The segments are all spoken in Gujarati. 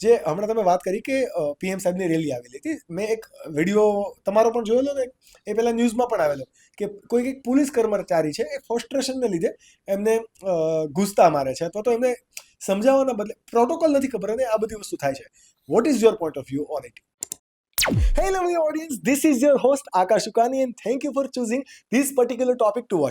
જે હમણાં તમે વાત કરી કે પીએમ સાહેબની રેલી આવેલી હતી મેં એક વીડિયો તમારો પણ જોયેલો ને એ પહેલા ન્યૂઝમાં પણ આવેલો કે કોઈ એક પોલીસ કર્મચારી છે એ ફ્રસ્ટ્રેશનને લીધે એમને ઘૂસતા મારે છે અથવા તો એમને સમજાવવાના બદલે પ્રોટોકોલ નથી ખબર અને આ બધી વસ્તુ થાય છે what is your point of view on it Hello, my audience. This is your host Akash Ukani, and thank you for choosing this particular topic to.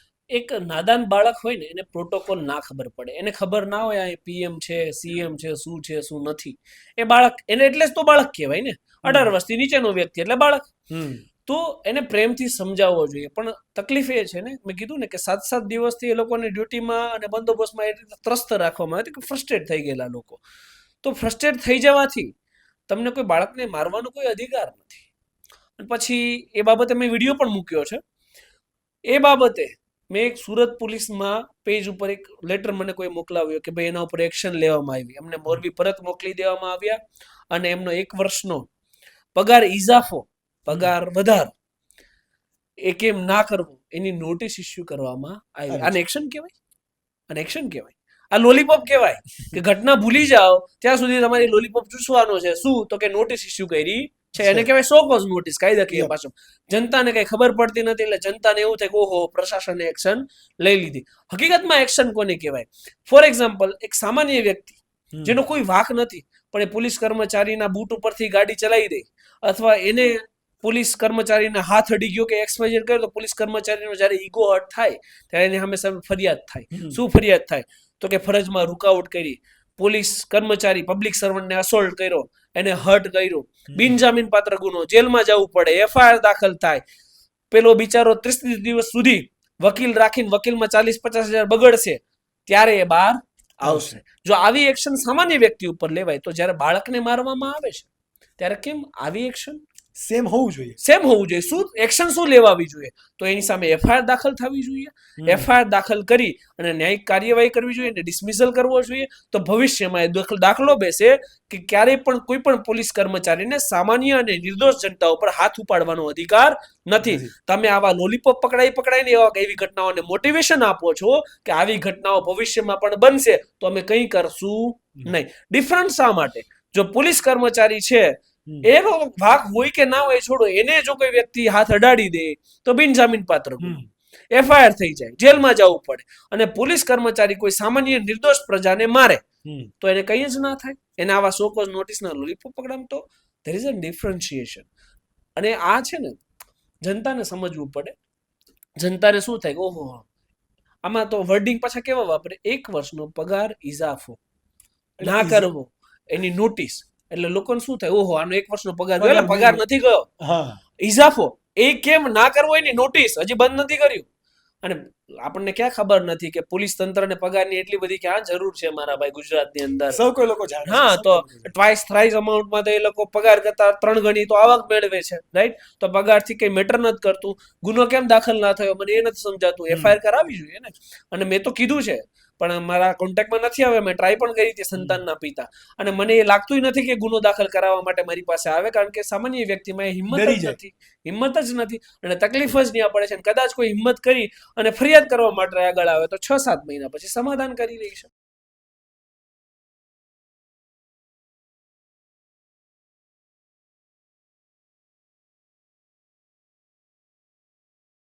એક નાદાન બાળક હોય ને એને પ્રોટોકોલ ના ખબર પડે. એને ખબર ના હોય આ પીએમ છે સીએમ છે શું છે શું નથી. એ બાળક એને એટલે જ તો બાળક કહેવાય ને. અઢાર વર્ષથી નીચેનો વ્યક્તિ એટલે બાળક. તો એને પ્રેમથી સમજાવવો જોઈએ. પણ તકલીફ એ છે ને મેં કીધું ને કે સાત સાત દિવસથી એ લોકોને ડ્યુટીમાં અને બંદોબસ્તમાં એ ત્રસ્ત રાખવામાં આવે કે ફ્રસ્ટ્રેટ થઈ ગયેલા લોકો. તો ફ્રસ્ટ્રેટ થઈ જવાથી તમને કોઈ બાળકને મારવાનો કોઈ અધિકાર નથી. પછી એ બાબતે મેં વીડિયો પણ મૂક્યો છે. એ બાબતે મેં એક સુરત પોલીસમાં પેજ ઉપર એક લેટર મને કોઈ મોકલાવ્યો કે ભાઈ એના ઉપર એક્શન લેવામાં આવી. અમને મોરબી પરત મોકલી દેવામાં આવ્યા અને એમનો એક વર્ષનો પગાર ઇઝાફો પગાર વધારો એ કેમ ના કરવું એની નોટિસ ઇસ્યુ કરવામાં આવી. આને એક્શન કહેવાય? આને એક્શન કહેવાય? આ લોલીપોપ કહેવાય? કે ઘટના ભૂલી જાઓ ત્યાં સુધી તમારી લોલીપોપ ચૂસવાનો છે. શું? તો કે નોટિસ ઇસ્યુ કરી છે એને કહેવાય સો કોઝ નોટિસ કાયદાકીય પાછો જનતાને કઈ ખબર પડતી નથી એટલે જનતાને એવું થાય કે ઓહો પ્રશાસને એક્શન લઈ લીધી. હકીકતમાં એક્શન કોને કહેવાય? ફોર એક્ઝામ્પલ એક સામાન્ય વ્યક્તિ જેનો કોઈ વાક નથી પણ એ પોલીસ કર્મચારીના બૂટ ઉપરથી ગાડી ચલાવી દે અથવા એને પોલીસ કર્મચારીના હાથ અડી ગયો કે એક્સપાયર કર્યો તો પોલીસ કર્મચારીનો જ્યારે ઈગો હર્ટ થાય ત્યારે એની સામે ફરિયાદ થાય. શું ફરિયાદ થાય? તો કે ફરજમાં રૂકાવટ કરી પોલીસ કર્મચારી પબ્લિક સર્વન્ટને અસોલ્ટ કર્યો એને હર્ટ કર્યું. બિનજામીન પાત્ર ગુનો. જેલમાં જવું પડે. એફઆઈઆર દાખલ થાય. પેલો બિચારો ત્રીસ દિવસ સુધી વકીલ રાખીને વકીલમાં ચાલીસ પચાસ હજાર બગડશે ત્યારે એ બહાર આવશે. જો આવી એક્શન સામાન્ય વ્યક્તિ ઉપર લેવાય તો જ્યારે બાળકને મારવામાં આવે છે ત્યારે કેમ આવી એક્શન સેમ હોવું જોઈએ. સેમ હોવું જોઈએ. શું એક્શન શું લેવાવી જોઈએ? તો એની સામે એફઆઈઆર દાખલ થવી જોઈએ. એફઆઈઆર દાખલ કરી અને ન્યાયિક કાર્યવાહી કરવી જોઈએ અને ડિસમિસલ કરવો જોઈએ. તો ભવિષ્યમાં એ દાખલો બેસે કે ક્યારેય પણ કોઈ પણ પોલીસ કર્મચારીને સામાન્ય અને નિર્દોષ જનતા ઉપર હાથ ઉપાડવાનો અધિકાર નથી. તમે આવા લોલીપોપ પકડાઈ પકડાઈને એવા એવી ઘટનાઓને મોટિવેશન આપો છો કે આવી ઘટનાઓ ભવિષ્યમાં પણ બનશે તો અમે કંઈ કરશું નહીં. ડિફરન્સ શા માટે? જો પોલીસ કર્મચારી છે એનો ભાગ હોય કે ના હોય છોડો. એને જો કોઈ વ્યક્તિ હાથ અડાડી દે તો બિનજામીન પાત્ર એફઆઈઆર થઈ જાય. જેલમાં જવું પડે. અને પોલીસ કર્મચારી કોઈ સામાન્ય નિર્દોષ પ્રજાને મારે તો એને કંઈ જ ના થાય. એને આવા સોકોઝ નોટિસના લોલીપોપ પકડામ તો ધેર ઇઝ અ ડિફરન્શિએશન અને આ છે ને જનતાને સમજવું પડે. જનતાને શું થાય? ઓહો આમાં તો વર્ડિંગ પાછા કેવા વાપરે? એક વર્ષનો પગાર ઇઝાફો ના કરવો. એની નોટિસ એટલે લોકોને શું થાય? ઓહો આનો એક વર્ષનો પગાર ગયો એટલે પગાર નથી ગયો. ઇઝાફો એ કેમ ના કરવો એની નોટિસ હજી બંધ નથી કર્યું. અને આપણને ક્યાં ખબર નથી કે પોલીસ તંત્રને પગારની એટલી બધી ક્યાં જરૂર છે મારા ભાઈ ગુજરાતની અંદર. સૌ કોઈ લોકો જાણે હા તો ટ્વાઇસ થ્રાઇસ અમાઉન્ટમાં તો એ લોકો પગાર કરતા ત્રણ ગણી તો આવક મેળવે છે રાઈટ તો પગારથી કઈ મેટર નથી કરતું. ગુનો કેમ દાખલ ના થયો? મને એ નથી સમજાતું. એફઆઈઆર કરાવી જોઈએ ને. અને મેં તો કીધું છે પણ મારા કોન્ટેક્ટમાં નથી આવે મેં ટ્રાય પણ કરી હતી સંતાનના પિતા. અને મને એ લાગતું નથી કે ગુનો દાખલ કરાવવા માટે મારી પાસે આવે કારણ કે સામાન્ય વ્યક્તિમાં એ હિંમત જ નથી. હિંમત જ નથી. અને તકલીફ જ ત્યાં પડે છે. અને કદાચ કોઈ હિંમત કરી અને ફરિયાદ કરવા માટે આગળ આવે તો છ સાત મહિના પછી સમાધાન કરી રહી છે.